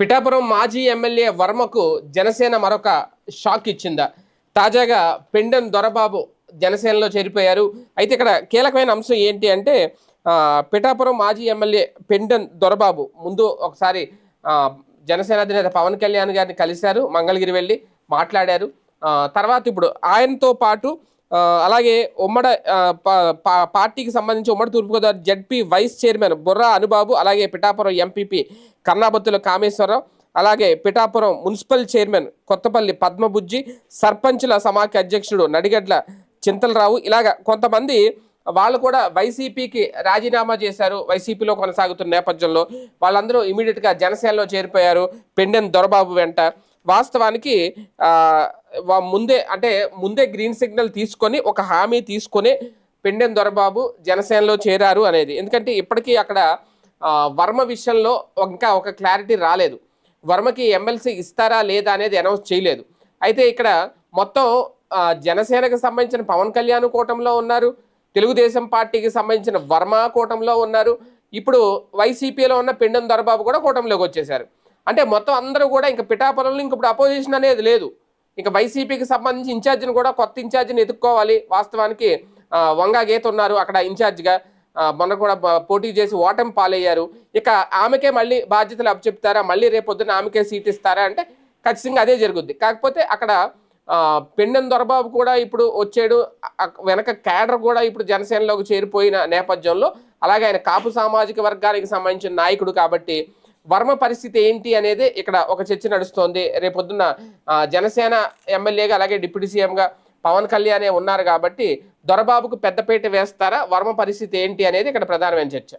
పిఠాపురం మాజీ ఎమ్మెల్యే వర్మకు జనసేన మరొక షాక్ ఇచ్చిందా? తాజాగా పెండెం దొరబాబు జనసేనలో చేరిపోయారు. అయితే ఇక్కడ కీలకమైన అంశం ఏంటి అంటే పిఠాపురం మాజీ ఎమ్మెల్యే పెండెన్ దొరబాబు ముందు ఒకసారి జనసేన అధినేత పవన్ కళ్యాణ్ గారిని కలిశారు మంగళగిరి వెళ్ళి మాట్లాడారు. తర్వాత ఇప్పుడు ఆయనతో పాటు అలాగే ఉమ్మడి పార్టీకి సంబంధించి ఉమ్మడి Turpu Godavari ZP vice chairman Burra Anubabu అలాగే పిఠాపురం ఎంపీపీ కన్నాబత్తుల కామేశ్వరరావు అలాగే పిఠాపురం మున్సిపల్ చైర్మన్ కొత్తపల్లి పద్మబుజ్జి సర్పంచుల సమాఖ్య అధ్యక్షుడు నడిగడ్ల చింతలరావు ఇలాగ కొంతమంది వాళ్ళు కూడా వైసీపీకి రాజీనామా చేశారు వైసీపీలో కొనసాగుతున్న నేపథ్యంలో. వాళ్ళందరూ ఇమీడియట్గా జనసేనలో చేరిపోయారు పెండెన్ దొరబాబు వెంట. వాస్తవానికి ముందే అంటే ముందే గ్రీన్ సిగ్నల్ తీసుకొని ఒక హామీ తీసుకొని పెండెం దొరబాబు జనసేనలో చేరారు అనేది. ఎందుకంటే ఇప్పటికీ అక్కడ వర్మ విషయంలో ఇంకా ఒక క్లారిటీ రాలేదు. వర్మకి ఎమ్మెల్సీ ఇస్తారా లేదా అనేది అనౌన్స్ చేయలేదు. అయితే ఇక్కడ మొత్తం జనసేనకు సంబంధించిన పవన్ కళ్యాణ్ కూటమిలో ఉన్నారు. తెలుగుదేశం పార్టీకి సంబంధించిన వర్మ కూటమిలో ఉన్నారు. ఇప్పుడు వైసీపీలో ఉన్న పెండెం దొరబాబు కూడా కూటమిలోకి వచ్చేసారు అంటే మొత్తం అందరూ కూడా ఇంకా పిఠాపురంలో ఇంక ఇప్పుడు అపోజిషన్ అనేది లేదు. ఇంకా వైసీపీకి సంబంధించి ఇన్ఛార్జిని కూడా కొత్త ఇన్ఛార్జిని ఎదుర్కోవాలి. వాస్తవానికి వంగా గీత ఉన్నారు అక్కడ ఇన్ఛార్జిగా. మొన్న కూడా పోటీ చేసి ఓటమి పాలయ్యారు. ఇక ఆమెకే మళ్ళీ బాధ్యతలు అప్పచెప్తారా? మళ్ళీ రేపొద్దున ఆమెకే సీట్ ఇస్తారా? అంటే ఖచ్చితంగా అదే జరుగుద్ది. కాకపోతే అక్కడ పెండెం దొరబాబు కూడా ఇప్పుడు వచ్చాడు. వెనక క్యాడర్ కూడా ఇప్పుడు జనసేనలోకి చేరిపోయిన నేపథ్యంలో. అలాగే ఆయన కాపు సామాజిక వర్గానికి సంబంధించిన నాయకుడు కాబట్టి వర్మ పరిస్థితి ఏంటి అనేది ఇక్కడ ఒక చర్చ నడుస్తోంది. రేపొద్దున్న జనసేన ఎమ్మెల్యేగా అలాగే డిప్యూటీ సీఎంగా పవన్ కళ్యాణే ఉన్నారు కాబట్టి దొరబాబుకు పెద్దపీట వేస్తారా? వర్మ పరిస్థితి ఏంటి అనేది ఇక్కడ ప్రధానమైన చర్చ.